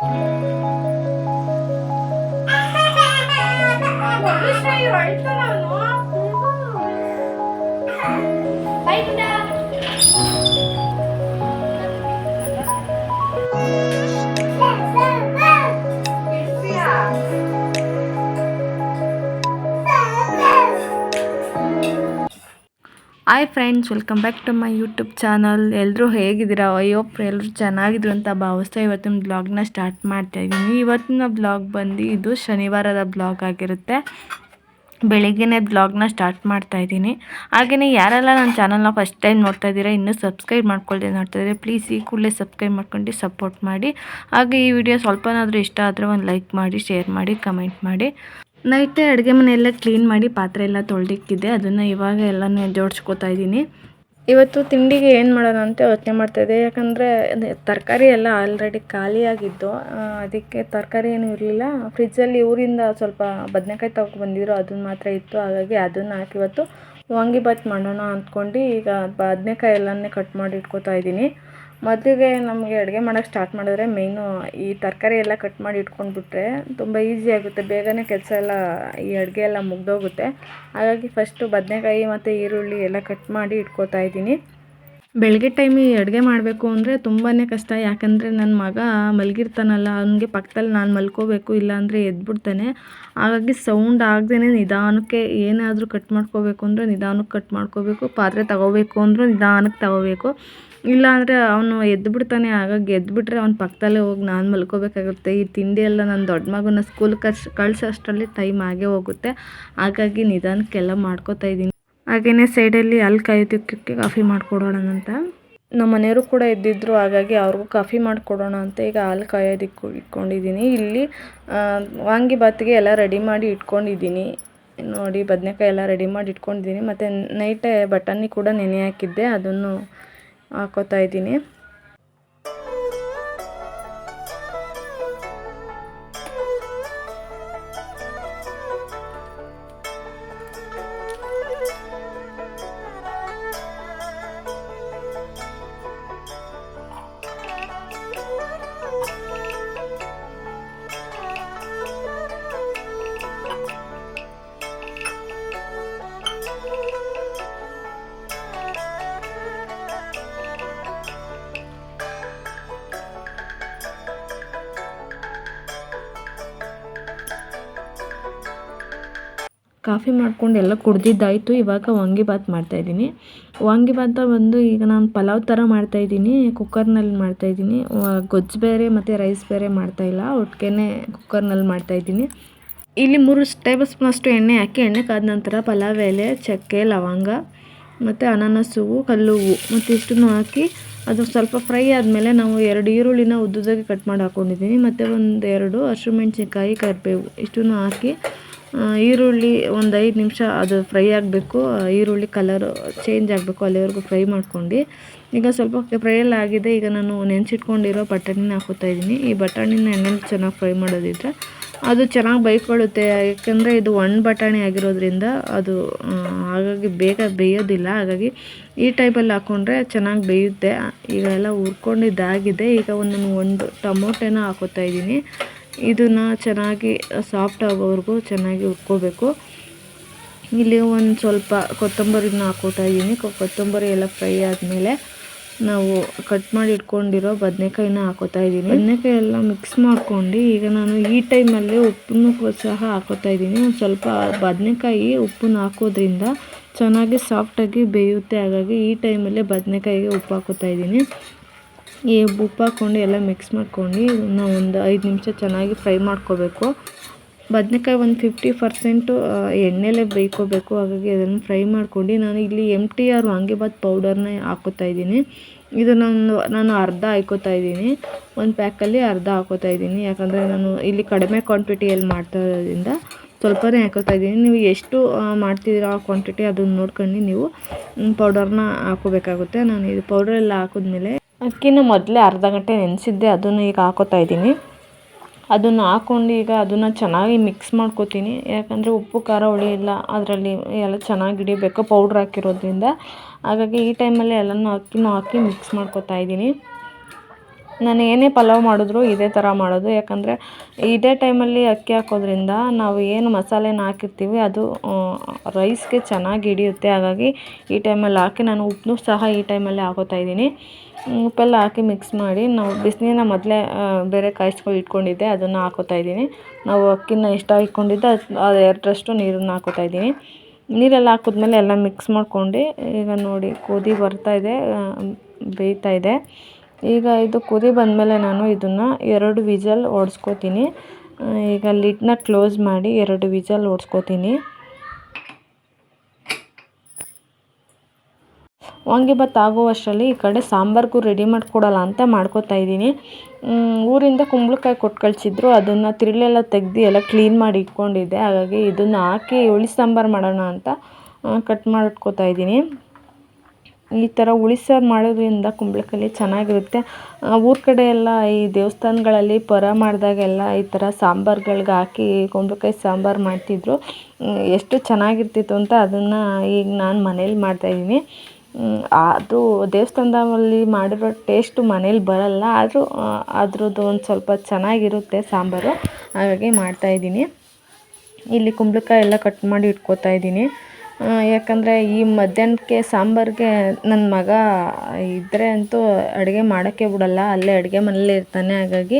Thank you. Hi friends welcome back to my YouTube channel ಎಲ್ಲರೂ ಹೇಗಿದ್ದೀರಾ? ಅಯ್ಯೋ ಎಲ್ಲರೂ ಚೆನ್ನಾಗಿದ್ರು ಅಂತ ಭಾವಿಸ್ತಾ ಇವತ್ತಿನ ಬ್ಲಾಗ್ನ ಸ್ಟಾರ್ಟ್ ಮಾಡ್ತಾ ಇದ್ದೀನಿ. ಇವತ್ತಿನ ಬ್ಲಾಗ್ ಬಂದು ಇದು ಶನಿವಾರದ ಬ್ಲಾಗ್ ಆಗಿರುತ್ತೆ. ಬೆಳಿಗ್ಗೆನೇ ಬ್ಲಾಗ್ನ ಸ್ಟಾರ್ಟ್ ಮಾಡ್ತಾ ಇದ್ದೀನಿ. ಹಾಗೆಯೇ ಯಾರೆಲ್ಲ ನನ್ನ ಚಾನಲ್ನ ಫಸ್ಟ್ ಟೈಮ್ ನೋಡ್ತಾ ಇದ್ದೀರಾ, ಇನ್ನೂ ಸಬ್ಸ್ಕ್ರೈಬ್ ಮಾಡ್ಕೊಳ್ದೆ ನೋಡ್ತಾ ಇದ್ದೀರಾ ಪ್ಲೀಸ್ ಈ ಕೂಡಲೇ ಸಬ್ಸ್ಕ್ರೈಬ್ ಮಾಡ್ಕೊಂಡು ಸಪೋರ್ಟ್ ಮಾಡಿ. ಹಾಗೆ ಈ ವಿಡಿಯೋ ಸ್ವಲ್ಪನಾದರೂ ಇಷ್ಟ ಆದರೆ ಒಂದು ಲೈಕ್ ಮಾಡಿ ಶೇರ್ ಮಾಡಿ ಕಮೆಂಟ್ ಮಾಡಿ. ನೈಟೇ ಅಡುಗೆ ಮನೆಯೆಲ್ಲ ಕ್ಲೀನ್ ಮಾಡಿ ಪಾತ್ರೆ ಎಲ್ಲ ತೊಳೆದಿಕ್ಕಿದ್ದೆ. ಅದನ್ನು ಇವಾಗ ಎಲ್ಲನೂ ಜೋಡಿಸ್ಕೊತಾ ಇದ್ದೀನಿ. ಇವತ್ತು ತಿಂಡಿಗೆ ಏನು ಮಾಡೋಣ ಅಂತ ಯೋಚನೆ ಮಾಡ್ತಾಯಿದ್ದೆ ಯಾಕಂದರೆ ತರಕಾರಿ ಎಲ್ಲ ಆಲ್ರೆಡಿ ಖಾಲಿಯಾಗಿದ್ದು ಅದಕ್ಕೆ ತರಕಾರಿ ಏನೂ ಇರಲಿಲ್ಲ. ಫ್ರಿಜ್ಜಲ್ಲಿ ಊರಿಂದ ಸ್ವಲ್ಪ ಬದನೆಕಾಯಿ ಬಂದಿದ್ರು. ಅದನ್ನು ಮಾತ್ರ ಇತ್ತು. ಹಾಗಾಗಿ ಅದನ್ನು ಹಾಕಿ ಇವತ್ತು ವಾಂಗಿಬಾತ್ ಮಾಡೋಣ ಅಂದ್ಕೊಂಡು ಈಗ ಬದನೆಕಾಯಿ ಎಲ್ಲನೇ ಕಟ್ ಮಾಡಿ ಇಟ್ಕೋತಾ ಇದ್ದೀನಿ. ಮೊದಲಿಗೆ ನಮಗೆ ಅಡುಗೆ ಮಾಡೋಕ್ಕೆ ಸ್ಟಾರ್ಟ್ ಮಾಡಿದ್ರೆ ಮೇಯ್ನು ಈ ತರಕಾರಿ ಎಲ್ಲ ಕಟ್ ಮಾಡಿ ಇಟ್ಕೊಂಡ್ಬಿಟ್ರೆ ತುಂಬ ಈಸಿ ಆಗುತ್ತೆ. ಬೇಗನೆ ಕೆಲಸ ಎಲ್ಲ, ಈ ಅಡುಗೆ ಎಲ್ಲ ಮುಗ್ದೋಗುತ್ತೆ. ಹಾಗಾಗಿ ಫಸ್ಟು ಬದನೆಕಾಯಿ ಮತ್ತು ಈರುಳ್ಳಿ ಎಲ್ಲ ಕಟ್ ಮಾಡಿ ಇಟ್ಕೋತಾ ಇದ್ದೀನಿ. ಬೆಳಗ್ಗೆ ಟೈಮಿಗೆ ಅಡುಗೆ ಮಾಡಬೇಕು ಅಂದರೆ ತುಂಬಾ ಕಷ್ಟ. ಯಾಕಂದರೆ ನನ್ನ ಮಗ ಮಲಗಿರ್ತಾನಲ್ಲ, ಅವನಿಗೆ ಪಕ್ಕದಲ್ಲಿ ನಾನು ಮಲ್ಕೋಬೇಕು ಇಲ್ಲಾಂದರೆ ಎದ್ಬಿಡ್ತಾನೆ. ಹಾಗಾಗಿ ಸೌಂಡ್ ಆಗದೇ ನಿಧಾನಕ್ಕೆ ಏನಾದರೂ ಕಟ್ ಮಾಡ್ಕೋಬೇಕು ಅಂದರೆ ನಿಧಾನಕ್ಕೆ ಕಟ್ ಮಾಡ್ಕೋಬೇಕು. ಪಾತ್ರೆ ತಗೋಬೇಕು ಅಂದರೂ ನಿಧಾನಕ್ಕೆ ತಗೋಬೇಕು. ಇಲ್ಲಾಂದರೆ ಅವನು ಎದ್ದು ಬಿಡ್ತಾನೆ ಹಾಗಾಗಿ ಎದ್ದುಬಿಟ್ರೆ ಅವ್ನು ಪಕ್ಕದಲ್ಲೇ ಹೋಗಿ ನಾನು ಮಲ್ಕೋಬೇಕಾಗುತ್ತೆ ಈ ತಿಂಡಿ ಎಲ್ಲ ನನ್ನ ದೊಡ್ಡ ಮಗನ ಸ್ಕೂಲ್ ಕಳ್ಸ್ ಕಳ್ಸೋಷ್ಟರಲ್ಲಿ ಟೈಮ್ ಆಗೇ ಹೋಗುತ್ತೆ. ಹಾಗಾಗಿ ನಿಧಾನಕ್ಕೆಲ್ಲ ಮಾಡ್ಕೋತಾ ಇದ್ದೀನಿ. ಹಾಗೆಯೇ ಸೈಡಲ್ಲಿ ಅಲ್ಲಿ ಕಾಯೋದಕ್ಕೆ ಕಾಫಿ ಮಾಡಿಕೊಡೋಣ ಅಂತ. ನಮ್ಮ ಮನೆಯವರು ಕೂಡ ಇದ್ದಿದ್ರು, ಹಾಗಾಗಿ ಅವ್ರಿಗೂ ಕಾಫಿ ಮಾಡಿಕೊಡೋಣ ಅಂತ ಈಗ ಹಾಲು ಕಾಯೋದಕ್ಕೆ ಇಟ್ಕೊಂಡಿದ್ದೀನಿ. ಇಲ್ಲಿ ವಾಂಗಿ ವಾಂಗಿಬಾತಿಗೆ ಎಲ್ಲ ರೆಡಿ ಮಾಡಿ ಇಟ್ಕೊಂಡಿದ್ದೀನಿ. ನೋಡಿ, ಬದನೆಕಾಯಿ ಎಲ್ಲ ರೆಡಿ ಮಾಡಿ ಇಟ್ಕೊಂಡಿದ್ದೀನಿ. ಮತ್ತು ನೈಟೇ ಬಟಾಣಿ ಕೂಡ ನೆನೆ ಹಾಕಿದ್ದೆ, ಅದನ್ನು ಹಾಕೋತಾ ಇದ್ದೀನಿ. ಕಾಫಿ ಮಾಡ್ಕೊಂಡು ಎಲ್ಲ ಕುಡ್ದಿದ್ದಾಯಿತು. ಇವಾಗ ವಾಂಗಿಬಾತ್ ಮಾಡ್ತಾಯಿದ್ದೀನಿ ವಾಂಗಿಬಾತ ಬಂದು ಈಗ ನಾನು ಪಲಾವ್ ಥರ ಮಾಡ್ತಾಯಿದ್ದೀನಿ ಕುಕ್ಕರ್ನಲ್ಲಿ ಮಾಡ್ತಾಯಿದ್ದೀನಿ ಗೊಜ್ಜು ಬೇರೆ ಮತ್ತು ರೈಸ್ ಬೇರೆ ಮಾಡ್ತಾಯಿಲ್ಲ ಒಟ್ಟಿಗೆ ಕುಕ್ಕರ್ನಲ್ಲಿ ಮಾಡ್ತಾಯಿದ್ದೀನಿ ಇಲ್ಲಿ ಮೂರು ಟೇಬಲ್ ಸ್ಪೂನಷ್ಟು ಎಣ್ಣೆ ಹಾಕಿ, ಎಣ್ಣೆ ಕಾದ ನಂತರ ಪಲಾವ್ ಎಲೆ, ಚಕ್ಕೆ, ಲವಂಗ ಮತ್ತು ಅನಾನಸ್, ಕಲ್ಲು ಹೂವು ಮತ್ತು ಇಷ್ಟನ್ನು ಹಾಕಿ ಅದು ಸ್ವಲ್ಪ ಫ್ರೈ ಆದಮೇಲೆ ನಾವು ಎರಡು ಈರುಳ್ಳಿನ ಉದ್ದುದಾಗಿ ಕಟ್ ಮಾಡಿ ಹಾಕ್ಕೊಂಡಿದ್ದೀನಿ ಮತ್ತು ಒಂದು ಎರಡು ಹಸಿಮೆಣ್ಸಿನ್ಕಾಯಿ, ಕರಿಬೇವು ಇಷ್ಟನ್ನು ಹಾಕಿ ಈರುಳ್ಳಿ ಒಂದು ಐದು ನಿಮಿಷ ಅದು ಫ್ರೈ ಆಗಬೇಕು. ಈರುಳ್ಳಿ ಕಲರು ಚೇಂಜ್ ಆಗಬೇಕು ಅಲ್ಲಿವರೆಗೂ ಫ್ರೈ ಮಾಡ್ಕೊಂಡು. ಈಗ ಸ್ವಲ್ಪ ಫ್ರೈ ಎಲ್ಲ ಆಗಿದೆ. ಈಗ ನಾನು ನೆನೆಸಿಟ್ಕೊಂಡಿರೋ ಬಟಾಣಿನ ಹಾಕೋತಾ ಇದ್ದೀನಿ. ಈ ಬಟಾಣಿನ ಎಣ್ಣೆಲಿ ಚೆನ್ನಾಗಿ ಫ್ರೈ ಮಾಡೋದಿದ್ರೆ ಅದು ಚೆನ್ನಾಗಿ ಬೈಕೊಳ್ಳುತ್ತೆ. ಯಾಕೆಂದರೆ ಇದು ಒಣ ಬಟಾಣಿ ಆಗಿರೋದ್ರಿಂದ ಅದು ಹಾಗಾಗಿ ಬೇಗ ಬೇಯೋದಿಲ್ಲ. ಹಾಗಾಗಿ ಈ ಟೈಪಲ್ಲಿ ಹಾಕ್ಕೊಂಡ್ರೆ ಚೆನ್ನಾಗಿ ಬೇಯುತ್ತೆ. ಈಗ ಎಲ್ಲ ಹುರ್ಕೊಂಡಿದ್ದಾಗಿದೆ. ಈಗ ಒಂದು ಒಂದು ಟೊಮೊಟೊನ ಹಾಕೋತಾ ಇದ್ದೀನಿ. ಇದನ್ನು ಚೆನ್ನಾಗಿ ಸಾಫ್ಟ್ ಆಗೋವರೆಗೂ ಚೆನ್ನಾಗಿ ಹುರ್ಕೋಬೇಕು. ಇಲ್ಲಿ ಒಂದು ಸ್ವಲ್ಪ ಕೊತ್ತಂಬರಿನ ಹಾಕೋತಾ ಇದ್ದೀನಿ. ಕೊತ್ತಂಬರಿ ಎಲ್ಲ ಫ್ರೈ ಆದಮೇಲೆ ನಾವು ಕಟ್ ಮಾಡಿ ಇಟ್ಕೊಂಡಿರೋ ಬದನೆಕಾಯಿನ ಹಾಕೋತಾ ಇದ್ದೀನಿ. ಬದನೆಕಾಯಿ ಎಲ್ಲ ಮಿಕ್ಸ್ ಮಾಡ್ಕೊಂಡು ಈಗ ನಾನು ಈ ಟೈಮಲ್ಲಿ ಉಪ್ಪನ್ನು ಸಹ ಹಾಕೋತಾ ಇದ್ದೀನಿ. ಒಂದು ಸ್ವಲ್ಪ ಬದನೆಕಾಯಿ ಉಪ್ಪನ್ನು ಹಾಕೋದ್ರಿಂದ ಚೆನ್ನಾಗಿ ಸಾಫ್ಟಾಗಿ ಬೇಯುತ್ತೆ. ಹಾಗಾಗಿ ಈ ಟೈಮಲ್ಲೇ ಬದನೆಕಾಯಿಗೆ ಉಪ್ಪು ಹಾಕೋತಾ ಇದ್ದೀನಿ. ಈ ಉಪ್ಪು ಹಾಕ್ಕೊಂಡು ಎಲ್ಲ ಮಿಕ್ಸ್ ಮಾಡ್ಕೊಂಡು ಇದನ್ನು ಒಂದು ಐದು ನಿಮಿಷ ಚೆನ್ನಾಗಿ ಫ್ರೈ ಮಾಡ್ಕೋಬೇಕು. ಬದನೆಕಾಯಿ ಒಂದು ಫಿಫ್ಟಿ ಪರ್ಸೆಂಟು ಎಣ್ಣೆಲೇ ಬೇಯ್ಕೋಬೇಕು. ಹಾಗಾಗಿ ಅದನ್ನು ಫ್ರೈ ಮಾಡ್ಕೊಂಡು ನಾನು ಇಲ್ಲಿ ಎಂ ಟಿ ಆರ್ ವಾಂಗಿಬಾತ್ ಪೌಡರ್ನ ಹಾಕೋತಾ ಇದ್ದೀನಿ. ಇದು ನಾನು ನಾನು ಅರ್ಧ ಹಾಕೋತಾ ಇದ್ದೀನಿ. ಒಂದು ಪ್ಯಾಕಲ್ಲಿ ಅರ್ಧ ಹಾಕೋತಾ ಇದ್ದೀನಿ. ಯಾಕಂದರೆ ನಾನು ಇಲ್ಲಿ ಕಡಿಮೆ ಕ್ವಾಂಟಿಟಿಯಲ್ಲಿ ಮಾಡ್ತಾ ಇರೋದ್ರಿಂದ ಸ್ವಲ್ಪನೇ ಹಾಕೋತಾ ಇದ್ದೀನಿ. ನೀವು ಎಷ್ಟು ಮಾಡ್ತಿದ್ದೀರೋ ಆ ಕ್ವಾಂಟಿಟಿ ಅದನ್ನು ನೋಡ್ಕೊಂಡು ನೀವು ಪೌಡರ್ನ ಹಾಕೋಬೇಕಾಗುತ್ತೆ. ನಾನು ಇದು ಪೌಡರ್ ಎಲ್ಲ ಹಾಕಿದ್ಮೇಲೆ ಅದಕ್ಕಿಂತ ಮೊದಲೇ ಅರ್ಧ ಗಂಟೆ ನೆನೆಸಿದ್ದೆ, ಅದನ್ನು ಈಗ ಹಾಕೋತಾ ಇದ್ದೀನಿ. ಅದನ್ನು ಹಾಕ್ಕೊಂಡು ಈಗ ಅದನ್ನು ಚೆನ್ನಾಗಿ ಮಿಕ್ಸ್ ಮಾಡ್ಕೋತೀನಿ. ಯಾಕಂದರೆ ಉಪ್ಪು, ಖಾರ, ಹುಳಿ ಇಲ್ಲ ಅದರಲ್ಲಿ ಎಲ್ಲ ಚೆನ್ನಾಗಿ ಹಿಡಿಬೇಕು ಪೌಡ್ರ್ ಹಾಕಿರೋದ್ರಿಂದ. ಹಾಗಾಗಿ ಈ ಟೈಮಲ್ಲಿ ಎಲ್ಲನೂ ಅಕ್ಕಿನೂ ಹಾಕಿ ಮಿಕ್ಸ್ ಮಾಡ್ಕೋತಾ ಇದ್ದೀನಿ. ನಾನು ಏನೇ ಪಲಾವ್ ಮಾಡಿದ್ರು ಇದೇ ಥರ ಮಾಡೋದು. ಯಾಕಂದರೆ ಇದೇ ಟೈಮಲ್ಲಿ ಅಕ್ಕಿ ಹಾಕೋದ್ರಿಂದ ನಾವು ಏನು ಮಸಾಲೆನ ಹಾಕಿರ್ತೀವಿ, ಅದು ರೈಸ್ಗೆ ಚೆನ್ನಾಗಿ ಹಿಡಿಯುತ್ತೆ. ಹಾಗಾಗಿ ಈ ಟೈಮಲ್ಲಿ ಹಾಕಿ ನಾನು ಉಪ್ಪನ್ನು ಸಹ ಈ ಟೈಮಲ್ಲಿ ಹಾಕೋತಾ ಇದ್ದೀನಿ. ಉಪ್ಪೆಲ್ಲ ಹಾಕಿ ಮಿಕ್ಸ್ ಮಾಡಿ ನಾವು ಬಿಸಿನೀರನ್ನ ಮೊದಲೇ ಬೇರೆ ಕಾಯಿಸ್ಕೊಂಡು ಇಟ್ಕೊಂಡಿದ್ದೆ, ಅದನ್ನು ಹಾಕೋತಾ ಇದ್ದೀನಿ. ನಾವು ಅಕ್ಕಿನ ಇಷ್ಟ ಇಟ್ಕೊಂಡಿದ್ದೆ ಅದು ಎರಡರಷ್ಟು ನೀರನ್ನು ಹಾಕೋತಾ ಇದ್ದೀನಿ. ನೀರೆಲ್ಲ ಹಾಕಿದ್ಮೇಲೆ ಎಲ್ಲ ಮಿಕ್ಸ್ ಮಾಡ್ಕೊಂಡು ಈಗ ನೋಡಿ, ಕುದಿ ಬರ್ತಾ ಇದೆ ಬೇಯ್ತಾ ಇದೆ. ಈಗ ಇದು ಕುದಿ ಬಂದಮೇಲೆ ನಾನು ಇದನ್ನು ಎರಡು ವಿಜಲ್ ಓಡಿಸ್ಕೋತೀನಿ. ಈಗ ಲಿಡ್ನ ಕ್ಲೋಸ್ ಮಾಡಿ ಎರಡು ವಿಜಲ್ ಓಡಿಸ್ಕೋತೀನಿ. ವಾಂಗಿಭಾತ್ ಆಗುವಷ್ಟರಲ್ಲಿ ಈ ಕಡೆ ಸಾಂಬಾರ್ಗೂ ರೆಡಿ ಮಾಡಿಕೊಡಲ್ಲ ಅಂತ ಮಾಡ್ಕೋತಾ ಇದ್ದೀನಿ. ಊರಿಂದ ಕುಂಬಳಕಾಯಿ ಕೊಟ್ಟು ಕಳಿಸಿದ್ರು, ಅದನ್ನು ತಿರುಳೆಲ್ಲ ತೆಗೆದು ಎಲ್ಲ ಕ್ಲೀನ್ ಮಾಡಿ ಇಟ್ಕೊಂಡಿದ್ದೆ. ಹಾಗಾಗಿ ಇದನ್ನು ಹಾಕಿ ಹುಳಿ ಸಾಂಬಾರು ಮಾಡೋಣ ಅಂತ ಕಟ್ ಮಾಡಿಟ್ಕೋತಾ ಇದ್ದೀನಿ. ಈ ಥರ ಹುಳಿ ಸಾರು ಮಾಡೋದ್ರಿಂದ ಕುಂಬಳಕಾಯಿ ಚೆನ್ನಾಗಿರುತ್ತೆ. ಊರ ಕಡೆ ಎಲ್ಲ ಈ ದೇವಸ್ಥಾನಗಳಲ್ಲಿ ಪರ ಮಾಡಿದಾಗೆಲ್ಲ ಈ ಥರ ಸಾಂಬಾರ್ಗಳ್ಗೆ ಹಾಕಿ ಕುಂಬಳಕಾಯಿ ಸಾಂಬಾರು ಮಾಡ್ತಿದ್ರು. ಎಷ್ಟು ಚೆನ್ನಾಗಿರ್ತಿತ್ತು ಅಂತ ಅದನ್ನು ಈಗ ನಾನು ಮನೇಲಿ ಮಾಡ್ತಾಯಿದ್ದೀನಿ ಅದು ದೇವಸ್ಥಾನದಲ್ಲಿ ಮಾಡಿರೋ ಟೇಸ್ಟು ಮನೇಲಿ ಬರಲ್ಲ. ಆದರೂ ಅದ್ರದ್ದು ಒಂದು ಸ್ವಲ್ಪ ಚೆನ್ನಾಗಿರುತ್ತೆ ಸಾಂಬಾರು. ಹಾಗಾಗಿ ಮಾಡ್ತಾಯಿದ್ದೀನಿ ಇಲ್ಲಿ ಕುಂಬಳಕಾಯಿ ಎಲ್ಲ ಕಟ್ ಮಾಡಿ ಇಟ್ಕೋತಾ ಇದ್ದೀನಿ ಯಾಕಂದರೆ ಈ ಮಧ್ಯಾಹ್ನಕ್ಕೆ ಸಾಂಬಾರಿಗೆ ನನ್ನ ಮಗ ಇದ್ದರೆ ಅಂತೂ ಅಡುಗೆ ಮಾಡೋಕ್ಕೆ ಬಿಡಲ್ಲ, ಅಲ್ಲೇ ಅಡುಗೆ ಮನೆಯಲ್ಲೇ ಇರ್ತಾನೆ. ಹಾಗಾಗಿ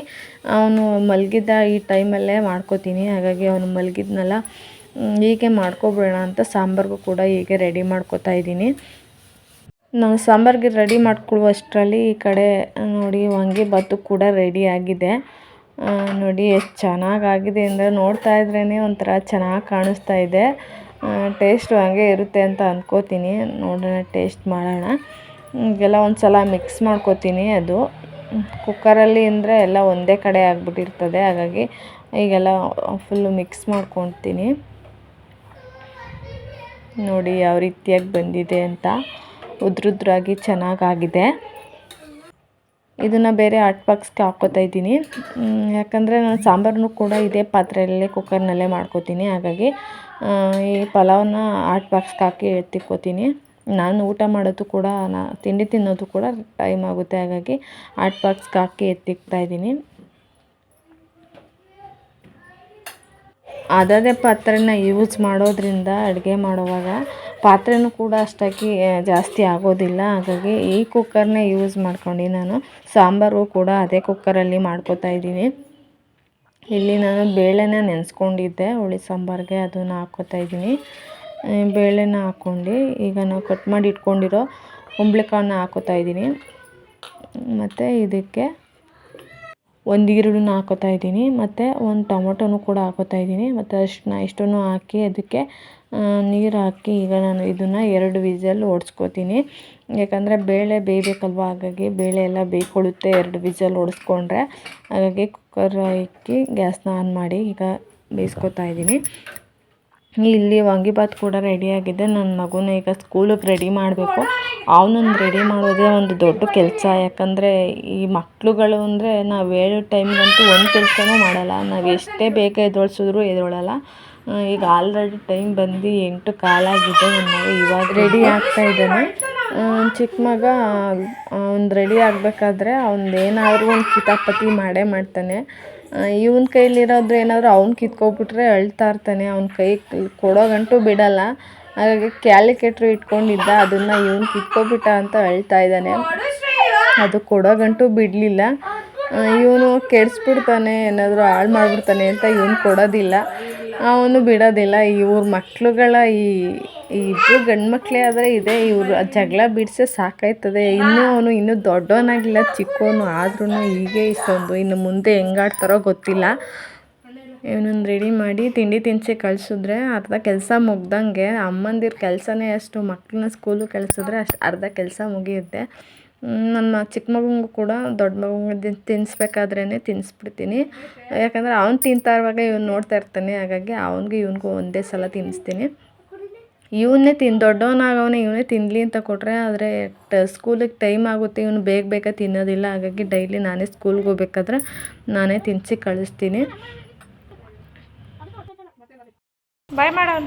ಅವನು ಮಲಗಿದ್ದ ಈ ಟೈಮಲ್ಲೇ ಮಾಡ್ಕೋತೀನಿ. ಹಾಗಾಗಿ ಅವನು ಮಲಗಿದ್ನಲ್ಲ ಹೀಗೆ ಮಾಡ್ಕೊಬಿಡೋಣ ಅಂತ ಸಾಂಬಾರಿಗೂ ಕೂಡ ಹೀಗೆ ರೆಡಿ ಮಾಡ್ಕೋತಾ ಇದ್ದೀನಿ. ನಾನು ಸಾಂಬಾರಿಗೆ ರೆಡಿ ಮಾಡ್ಕೊಳ್ಳುವಷ್ಟರಲ್ಲಿ ಈ ಕಡೆ ನೋಡಿ ವಾಂಗಿಭಾತು ಕೂಡ ರೆಡಿ ಆಗಿದೆ. ನೋಡಿ ಎಷ್ಟು ಚೆನ್ನಾಗಾಗಿದೆ ಅಂದರೆ ನೋಡ್ತಾ ಇದ್ರೇ ಒಂಥರ ಚೆನ್ನಾಗಿ ಕಾಣಿಸ್ತಾ ಇದೆ. ಟೇಸ್ಟು ಹಾಗೆ ಇರುತ್ತೆ ಅಂತ ಅಂದ್ಕೋತೀನಿ ನೋಡೋಣ ಟೇಸ್ಟ್ ಮಾಡೋಣ. ಈಗೆಲ್ಲ ಒಂದು ಸಲ ಮಿಕ್ಸ್ ಮಾಡ್ಕೋತೀನಿ ಅದು. ಕುಕ್ಕರಲ್ಲಿ ಅಂದರೆ ಎಲ್ಲ ಒಂದೇ ಕಡೆ ಆಗಿಬಿಟ್ಟಿರ್ತದೆ. ಹಾಗಾಗಿ ಈಗೆಲ್ಲ ಫುಲ್ಲು ಮಿಕ್ಸ್ ಮಾಡ್ಕೊತೀನಿ ನೋಡಿ ಯಾವ ರೀತಿಯಾಗಿ ಬಂದಿದೆ ಅಂತ. ಉದ್ರುದ್ರಾಗಿ ಚೆನ್ನಾಗಾಗಿದೆ. ಇದನ್ನು ಬೇರೆ ಹಾಟ್ ಬಾಕ್ಸ್ಗೆ ಹಾಕ್ಕೋತಾ ಇದ್ದೀನಿ. ಯಾಕಂದರೆ ನಾನು ಸಾಂಬಾರನ್ನು ಕೂಡ ಇದೇ ಪಾತ್ರೆಯಲ್ಲೇ ಕುಕ್ಕರ್ನಲ್ಲೇ ಮಾಡ್ಕೋತೀನಿ. ಹಾಗಾಗಿ ಈ ಪಲಾವನ್ನ ಹಾಟ್ ಬಾಕ್ಸ್ಗೆ ಹಾಕಿ ಎತ್ತಿಕ್ಕೋತೀನಿ. ನಾನು ಊಟ ಮಾಡೋದು ಕೂಡ, ನಾ ತಿಂಡಿ ತಿನ್ನೋದು ಕೂಡ ಟೈಮ್ ಆಗುತ್ತೆ. ಹಾಗಾಗಿ ಹಾಟ್ ಬಾಕ್ಸ್ಗೆ ಹಾಕಿ ಎತ್ತಿಕ್ತಾ ಇದ್ದೀನಿ. ಅದೇ ಪಾತ್ರೆನ ಯೂಸ್ ಮಾಡೋದರಿಂದ ಅಡುಗೆ ಮಾಡುವಾಗ ಪಾತ್ರೆನೂ ಕೂಡ ಅಷ್ಟಾಗಿ ಜಾಸ್ತಿ ಆಗೋದಿಲ್ಲ. ಹಾಗಾಗಿ ಈ ಕುಕ್ಕರ್ನೇ ಯೂಸ್ ಮಾಡ್ಕೊಂಡು ನಾನು ಸಾಂಬಾರು ಕೂಡ ಅದೇ ಕುಕ್ಕರಲ್ಲಿ ಮಾಡ್ಕೋತಾ ಇದ್ದೀನಿ. ಇಲ್ಲಿ ನಾನು ಬೇಳೆನ ನೆನೆಸ್ಕೊಂಡಿದ್ದೆ, ಹುಳಿ ಸಾಂಬಾರಿಗೆ ಅದನ್ನು ಹಾಕೋತಾ ಇದ್ದೀನಿ. ಬೇಳೆನ ಹಾಕ್ಕೊಂಡು ಈಗ ನಾವು ಕಟ್ ಮಾಡಿ ಇಟ್ಕೊಂಡಿರೋ ಕುಂಬಳಕಾಯನ್ನ ಹಾಕೋತಾ ಇದ್ದೀನಿ. ಮತ್ತು ಇದಕ್ಕೆ ಒಂದು ಈರುಳ್ಳಿನ ಹಾಕೋತಾ ಇದ್ದೀನಿ, ಮತ್ತು ಒಂದು ಟೊಮೊಟೊನೂ ಕೂಡ ಹಾಕೋತಾ ಇದ್ದೀನಿ. ಮತ್ತು ಅರಿಶಿನ ಇಷ್ಟನ್ನು ಹಾಕಿ ಅದಕ್ಕೆ ನೀರು ಹಾಕಿ ಈಗ ನಾನು ಇದನ್ನು ಎರಡು ವಿಜಲ್ ಓಡಿಸ್ಕೋತೀನಿ. ಯಾಕಂದರೆ ಬೇಳೆ ಬೇಯಬೇಕಲ್ವ? ಹಾಗಾಗಿ ಬೇಳೆ ಎಲ್ಲ ಬೇಯ್ಕೊಳ್ಳುತ್ತೆ ಎರಡು ವಿಜಲ್ ಓಡಿಸ್ಕೊಂಡ್ರೆ. ಹಾಗಾಗಿ ಕುಕ್ಕರ್ ಇಕ್ಕಿ ಗ್ಯಾಸ್ನ ಆನ್ ಮಾಡಿ ಈಗ ಬೇಯಿಸ್ಕೊತಾ ಇದ್ದೀನಿ. ಇಲ್ಲಿ ವಾಂಗಿಬಾತ್ ಕೂಡ ರೆಡಿಯಾಗಿದೆ ನನ್ನ ಮಗುನ ಈಗ ಸ್ಕೂಲಿಗೆ ರೆಡಿ ಮಾಡಬೇಕು. ಅವನನ್ನು ರೆಡಿ ಮಾಡೋದೇ ಒಂದು ದೊಡ್ಡ ಕೆಲಸ. ಯಾಕಂದರೆ ಈ ಮಕ್ಕಳುಗಳು ಅಂದರೆ ನಾವು ಹೇಳೋ ಟೈಮ್ಗಂತೂ ಒಂದು ಕೆಲಸನೂ ಮಾಡಲ್ಲ. ನಾವು ಎಷ್ಟೇ ಬೇಗ ಎದ್ದೊಳ್ಸಿದ್ರು ಎದ್ದೇಳಲ್ಲ ಈಗ ಆಲ್ರೆಡಿ ಟೈಮ್ ಬಂದು ಎಂಟು ಕಾಲಾಗಿದೆ ನನ್ನ ಮಗ ಇವಾಗ. ರೆಡಿ ಆಗ್ತಾ ಇದ್ದಾನೆ. ಚಿಕ್ಕ ಮಗ ಅವ್ನು ರೆಡಿ ಆಗಬೇಕಾದ್ರೆ ಅವನದೇನಾದ್ರೂ ಏನಾದರೂ ಒಂದು ಕಿತಾಪತಿ ಮಾಡೇ ಮಾಡ್ತಾನೆ. ಇವನ ಕೈಲಿರೋದು ಏನಾದರೂ ಅವ್ನು ಕಿತ್ಕೊಬಿಟ್ರೆ ಅಳ್ತಾ ಇರ್ತಾನೆ. ಅವ್ನ ಕೈ ಕೊಡೋಗಂಟು ಬಿಡಲ್ಲ. ಹಾಗಾಗಿ ಕ್ಯಾಲಿಕೇಟ್ರ್ ಇಟ್ಕೊಂಡಿದ್ದ, ಅದನ್ನು ಇವನು ಕಿತ್ಕೊಬಿಟ್ಟ ಅಂತ ಅಳ್ತಾ ಇದ್ದಾನೆ. ಅದು ಕೊಡೋಗಂಟು ಬಿಡಲಿಲ್ಲ. ಇವನು ಕೆಡಿಸ್ಬಿಡ್ತಾನೆ, ಏನಾದರೂ ಹಾಳು ಮಾಡಿಬಿಡ್ತಾನೆ ಅಂತ ಇವನು ಕೊಡೋದಿಲ್ಲ. ಅವನು ಬಿಡೋದಿಲ್ಲ. ಇವ್ರ ಮಕ್ಕಳುಗಳ ಈ ಇಬ್ಬರು ಗಂಡು ಮಕ್ಕಳೇ ಆದರೆ ಇದೆ, ಇವರು ಜಗಳ ಬಿಡಿಸೇ ಸಾಕಾಯ್ತದೆ. ಇನ್ನೂ ಅವನು ಇನ್ನೂ ದೊಡ್ಡವನಾಗಿಲ್ಲ ಚಿಕ್ಕವನು ಆದ್ರೂ ಹೀಗೆ ಇಷ್ಟೊಂದು. ಇನ್ನು ಮುಂದೆ ಹೆಂಗಾಡ್ತಾರೋ ಗೊತ್ತಿಲ್ಲ. ಇವನನ್ನು ರೆಡಿ ಮಾಡಿ ತಿಂಡಿ ತಿನ್ನಿಸಿ ಕಳಿಸಿದ್ರೆ ಅರ್ಧ ಕೆಲಸ ಮುಗ್ದಂಗೆ ಅಮ್ಮಂದಿರ ಕೆಲಸನೇ ಅಷ್ಟು ಮಕ್ಕಳನ್ನ ಸ್ಕೂಲು ಕಳಿಸಿದ್ರೆ ಅಷ್ಟು ಅರ್ಧ ಕೆಲಸ ಮುಗಿಯುತ್ತೆ. ನನ್ನ ಚಿಕ್ಕ ಮಗನಿಗೂ ಕೂಡ ದೊಡ್ಡ ಮಗು ತಿನ್ನಿಸ್ಬೇಕಾದ್ರೇ ತಿನ್ನಿಸ್ಬಿಡ್ತೀನಿ ಯಾಕಂದರೆ ಅವ್ನು ತಿಂತಾ ಇರುವಾಗ ಇವ್ನು ನೋಡ್ತಾ ಇರ್ತಾನೆ, ಹಾಗಾಗಿ ಅವ್ನಿಗೂ ಇವನಿಗೂ ಒಂದೇ ಸಲ ತಿನ್ನಿಸ್ತೀನಿ ಇವನ್ನೇ ತಿನ್ ದೊಡ್ಡವನಾಗವನೇ ಇವನೇ ತಿನ್ನಲಿ ಅಂತ ಕೊಟ್ಟರೆ ಆದರೆ ಟ ಸ್ಕೂಲಿಗೆ ಟೈಮ್ ಆಗುತ್ತೆ ಇವನು ಬೇಗ ಬೇಗ ತಿನ್ನೋದಿಲ್ಲ. ಹಾಗಾಗಿ ಡೈಲಿ ನಾನೇ ಸ್ಕೂಲ್ಗೆ ಹೋಗ್ಬೇಕಾದ್ರೆ ನಾನೇ ತಿನ್ನಿಸಿ ಕಳಿಸ್ತೀನಿ. ಬಾಯ್ ಮಾಡೋಣ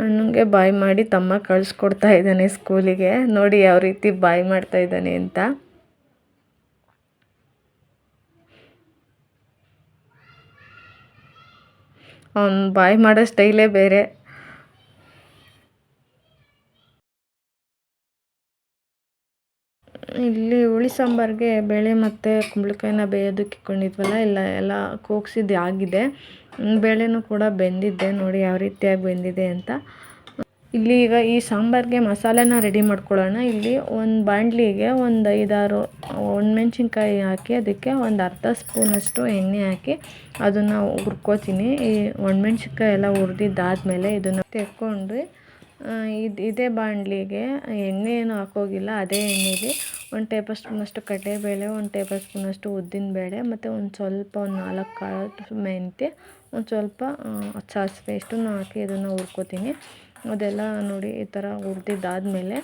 ಅಣ್ಣಂಗೆ ಬಾಯ್ ಮಾಡಿ ತಮ್ಮ ಕಳಿಸ್ಕೊಡ್ತಾ ಇದ್ದಾನೆ ಸ್ಕೂಲಿಗೆ. ನೋಡಿ ಯಾವ ರೀತಿ ಬಾಯ್ ಮಾಡ್ತಾ ಇದ್ದಾನೆ ಅಂತ. ಅವ್ನು ಬಾಯ್ ಮಾಡೋ ಸ್ಟೈಲೇ ಬೇರೆ. ಇಲ್ಲಿ ಹುಳಿ ಸಾಂಬಾರಿಗೆ ಬೇಳೆ ಮತ್ತು ಕುಂಬಳಕಾಯಿನ ಬೇಯೋದಕ್ಕೆ ಇಟ್ಕೊಂಡಿದ್ವಲ್ಲ, ಇಲ್ಲ ಎಲ್ಲ ಕೂಗ್ಸಿದ್ದು ಆಗಿದೆ. ಬೇಳೆನೂ ಕೂಡ ಬೆಂದಿದ್ದೆ ನೋಡಿ, ಯಾವ ರೀತಿಯಾಗಿ ಬೆಂದಿದೆ ಅಂತ. ಇಲ್ಲಿ ಈಗ ಈ ಸಾಂಬಾರಿಗೆ ಮಸಾಲೆನ ರೆಡಿ ಮಾಡ್ಕೊಳ್ಳೋಣ. ಇಲ್ಲಿ ಒಂದು ಬಾಣಲಿಗೆ ಒಂದು ಐದಾರು ಒಣಮೆಣ್ಸಿನ್ಕಾಯಿ ಹಾಕಿ, ಅದಕ್ಕೆ ಒಂದು ಅರ್ಧ ಸ್ಪೂನಷ್ಟು ಎಣ್ಣೆ ಹಾಕಿ ಅದನ್ನು ಹುರ್ಕೋತೀನಿ. ಈ ಒಣಮೆಣ್ಸಿನ್ಕಾಯಿ ಎಲ್ಲ ಹುರಿದಿದ್ದಾದ್ಮೇಲೆ ಇದನ್ನು ತೆಕ್ಕೊಂಡು ಇದು ಇದೇ ಬಾಣಲಿಗೆ ಎಣ್ಣೆ ಏನು ಹಾಕೋಗಿಲ್ಲ, ಅದೇ ಎಣ್ಣೆಲಿ ಒಂದು ಟೇಬಲ್ ಸ್ಪೂನಷ್ಟು ಕಡಲೆಬೇಳೆ, ಒಂದು ಟೇಬಲ್ ಸ್ಪೂನಷ್ಟು ಉದ್ದಿನಬೇಳೆ ಮತ್ತು ಒಂದು ಸ್ವಲ್ಪ ಒಂದು ನಾಲ್ಕು ಕಾಳು ಮೆಂತ್ಯ, ಒಂದು ಸ್ವಲ್ಪ ಸಾಸಿವೆ ಇಷ್ಟನ್ನು ಹಾಕಿ ಇದನ್ನು ಹುರ್ಕೋತೀನಿ. ಅದೆಲ್ಲ ನೋಡಿ ಈ ಥರ ಹುರ್ದಿದ್ದಾದ್ಮೇಲೆ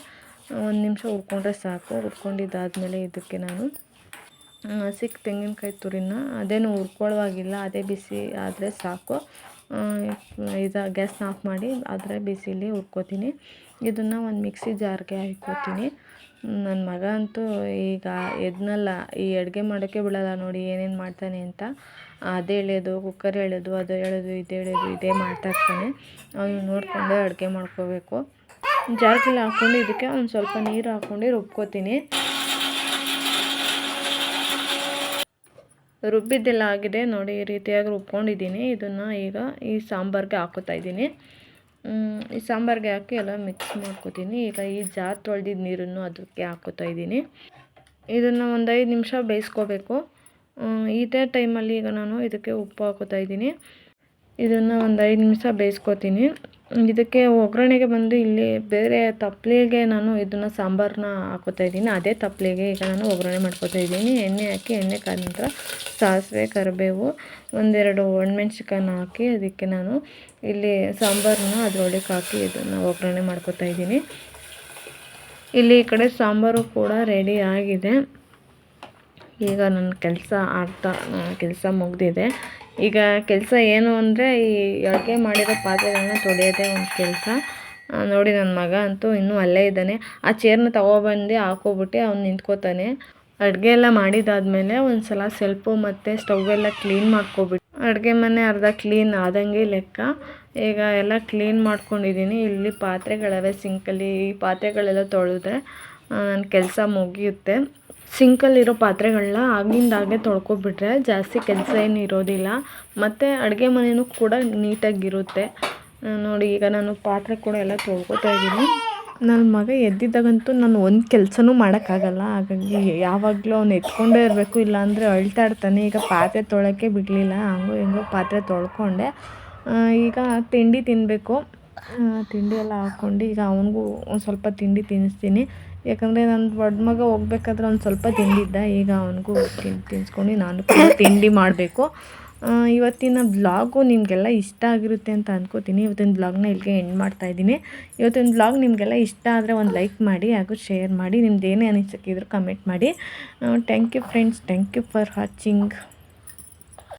ಒಂದು ನಿಮಿಷ ಹುರ್ಕೊಂಡ್ರೆ ಸಾಕು. ಹುರ್ಕೊಂಡಿದ್ದಾದ್ಮೇಲೆ ಇದಕ್ಕೆ ನಾನು ಸಿಕ್ಕ ತೆಂಗಿನಕಾಯಿ ತುರಿನ ಅದೇನು ಹುರ್ಕೊಳ್ಳುವಾಗಿಲ್ಲ, ಅದೇ ಬಿಸಿ ಆದರೆ ಸಾಕು. ಇದು ಗ್ಯಾಸ್ನ ಆಫ್ ಮಾಡಿ ಅದರ ಬಿಸಿಲಿ ಹುರ್ಕೊತೀನಿ. ಇದನ್ನು ಒಂದು ಮಿಕ್ಸಿ ಜಾರ್ಗೆ ಹಾಕ್ಕೋತೀನಿ. ನನ್ನ ಮಗ ಅಂತೂ ಈಗ ಎದ್ನಲ್ಲ, ಈ ಅಡುಗೆ ಮಾಡೋಕ್ಕೆ ಬಿಡಲ್ಲ ನೋಡಿ ಏನೇನು ಮಾಡ್ತಾನೆ ಅಂತ. ಅದು ಎಳೆಯೋದು ಕುಕ್ಕರ್ ಎಳೆಯೋದು, ಅದು ಎಳೆಯೋದು, ಇದು ಎಳೆಯೋದು, ಇದೇ ಮಾಡ್ತಾ ಇರ್ತಾನೆ. ಅವನು ನೋಡಿಕೊಂಡೆ ಅಡುಗೆ ಮಾಡ್ಕೋಬೇಕು. ಜಾರ್ಗೆಲ್ಲ ಹಾಕ್ಕೊಂಡು ಇದಕ್ಕೆ ಒಂದು ಸ್ವಲ್ಪ ನೀರು ಹಾಕ್ಕೊಂಡು ರುಬ್ಕೋತೀನಿ. ರುಬ್ಬಿದ್ದೆಲ್ಲ ಆಗಿದೆ ನೋಡಿ, ಈ ರೀತಿಯಾಗಿ ರುಬ್ಕೊಂಡಿದ್ದೀನಿ. ಇದನ್ನು ಈಗ ಈ ಸಾಂಬಾರಿಗೆ ಹಾಕೋತಾ ಇದ್ದೀನಿ. ಈ ಸಾಂಬಾರಿಗೆ ಹಾಕಿ ಎಲ್ಲ ಮಿಕ್ಸ್ ಮಾಡ್ಕೋತೀನಿ. ಈಗ ಈ ಜಾರ್ ತೊಳೆದಿದ್ದ ನೀರನ್ನು ಅದಕ್ಕೆ ಹಾಕೋತಾ ಇದ್ದೀನಿ. ಇದನ್ನು ಒಂದು ಐದು ನಿಮಿಷ ಬೇಯಿಸ್ಕೋಬೇಕು. ಇದೇ ಟೈಮಲ್ಲಿ ಈಗ ನಾನು ಇದಕ್ಕೆ ಉಪ್ಪು ಹಾಕೋತಾ ಇದ್ದೀನಿ. ಇದನ್ನು ಒಂದು ಐದು ನಿಮಿಷ ಬೇಯಿಸ್ಕೋತೀನಿ. ಇದಕ್ಕೆ ಒಗ್ಗರಣೆಗೆ ಬಂದು ಇಲ್ಲಿ ಬೇರೆ ತಪ್ಪಲೆಗೆ ನಾನು ಇದನ್ನು ಸಾಂಬಾರನ್ನ ಹಾಕೋತಾ ಇದ್ದೀನಿ. ಅದೇ ತಪ್ಪಲೆಗೆ ಈಗ ನಾನು ಒಗ್ಗರಣೆ ಮಾಡ್ಕೋತಾ ಇದ್ದೀನಿ. ಎಣ್ಣೆ ಹಾಕಿ, ಎಣ್ಣೆ ಕಾದ ನಂತರ ಸಾಸಿವೆ, ಕರಿಬೇವು, ಒಂದೆರಡು ಒಣಮೆಣ್ಸಿಕಾಯನ್ನ ಹಾಕಿ ಅದಕ್ಕೆ ನಾನು ಇಲ್ಲಿ ಸಾಂಬಾರನ್ನ ಅದರೊಳಗೆ ಹಾಕಿ ಇದನ್ನು ಒಗ್ಗರಣೆ ಮಾಡ್ಕೋತಾ ಇದ್ದೀನಿ. ಇಲ್ಲಿ ಈ ಕಡೆ ಸಾಂಬಾರು ಕೂಡ ರೆಡಿ ಆಗಿದೆ. ಈಗ ನನ್ನ ಕೆಲಸ ಆಗ್ತಾ ಕೆಲಸ ಮುಗಿದಿದೆ. ಈಗ ಕೆಲಸ ಏನು ಅಂದರೆ ಈ ಅಡುಗೆ ಮಾಡಿರೋ ಪಾತ್ರೆಗಳನ್ನ ತೊಳೆಯೋದೇ ಒಂದು ಕೆಲಸ. ನೋಡಿ ನನ್ನ ಮಗ ಅಂತೂ ಇನ್ನೂ ಅಲ್ಲೇ ಇದ್ದಾನೆ. ಆ ಚೇರ್ನ ತಗೊಬಂದು ಹಾಕೋಬಿಟ್ಟು ಅವ್ನು ನಿಂತ್ಕೋತಾನೆ. ಅಡುಗೆ ಎಲ್ಲ ಮಾಡಿದಾದ್ಮೇಲೆ ಒಂದು ಸಲ ಸೆಲ್ಫು ಮತ್ತು ಸ್ಟವ್ ಎಲ್ಲ ಕ್ಲೀನ್ ಮಾಡ್ಕೊಬಿಟ್ಟು ಅಡುಗೆ ಮನೆ ಅರ್ಧ ಕ್ಲೀನ್ ಆದಂಗೆ ಲೆಕ್ಕ. ಈಗ ಎಲ್ಲ ಕ್ಲೀನ್ ಮಾಡ್ಕೊಂಡಿದ್ದೀನಿ ಇಲ್ಲಿ ಪಾತ್ರೆಗಳವೆ ಸಿಂಕಲ್ಲಿ ಈ ಪಾತ್ರೆಗಳೆಲ್ಲ ತೊಳೆದ್ರೆ ನನ್ನ ಕೆಲಸ ಮುಗಿಯುತ್ತೆ. ಸಿಂಕಲ್ಲಿರೋ ಪಾತ್ರೆಗಳನ್ನ ಆಗಿಂದಾಗೆ ತೊಳ್ಕೊಬಿಟ್ರೆ ಜಾಸ್ತಿ ಕೆಲಸ ಏನು ಇರೋದಿಲ್ಲ. ಮತ್ತು ಅಡುಗೆ ಮನೆಯೂ ಕೂಡ ನೀಟಾಗಿರುತ್ತೆ. ನೋಡಿ, ಈಗ ನಾನು ಪಾತ್ರೆ ಕೂಡ ಎಲ್ಲ ತೊಳ್ಕೊತಾ ಇದ್ದೀನಿ. ನನ್ನ ಮಗ ಎದ್ದಿದ್ದಾಗಂತೂ ನಾನು ಒಂದು ಕೆಲಸನೂ ಮಾಡೋಕ್ಕಾಗಲ್ಲ. ಹಾಗಾಗಿ ಯಾವಾಗಲೂ ಅವ್ನು ಎತ್ಕೊಂಡೇ ಇರಬೇಕು, ಇಲ್ಲಾಂದರೆ ಅಳ್ತಾಡ್ತಾನೆ. ಈಗ ಪಾತ್ರೆ ತೊಳೋಕ್ಕೆ ಬಿಡಲಿಲ್ಲ. ಹಂಗೋ ಹೆಂಗೋ ಪಾತ್ರೆ ತೊಳ್ಕೊಂಡೆ. ಈಗ ತಿಂಡಿ ತಿನ್ನಬೇಕು ತಿಂಡಿ ಎಲ್ಲ ಹಾಕ್ಕೊಂಡು ಈಗ ಅವನಿಗೂ ಒಂದು ಸ್ವಲ್ಪ ತಿಂಡಿ ತಿನ್ನಿಸ್ತೀನಿ. ಯಾಕಂದರೆ ನನ್ನ ದೊಡ್ಡ ಮಗ ಹೋಗ್ಬೇಕಾದ್ರೆ ಒಂದು ಸ್ವಲ್ಪ ತಿಂದಿದ್ದ ಈಗ ಅವನಿಗೂ ತಿನ್ನಿಸ್ಕೊಂಡು ನಾನು ಕೂಡ ತಿಂಡಿ ಮಾಡಬೇಕು. ಇವತ್ತಿನ ಬ್ಲಾಗು ನಿಮಗೆಲ್ಲ ಇಷ್ಟ ಆಗಿರುತ್ತೆ ಅಂತ ಅಂದ್ಕೋತೀನಿ ಇವತ್ತಿನ ಬ್ಲಾಗ್ನ ಇಲ್ಲಿಗೆ ಎಂಡ್ ಮಾಡ್ತಾಯಿದ್ದೀನಿ ಇವತ್ತಿನ ಬ್ಲಾಗ್ ನಿಮಗೆಲ್ಲ ಇಷ್ಟ ಆದರೆ ಒಂದು ಲೈಕ್ ಮಾಡಿ ಹಾಗೂ ಶೇರ್ ಮಾಡಿ. ನಿಮ್ದು ಏನೇ ಅನಿಸಿಕಿದ್ರು ಕಮೆಂಟ್ ಮಾಡಿ. Thank you friends thank you for watching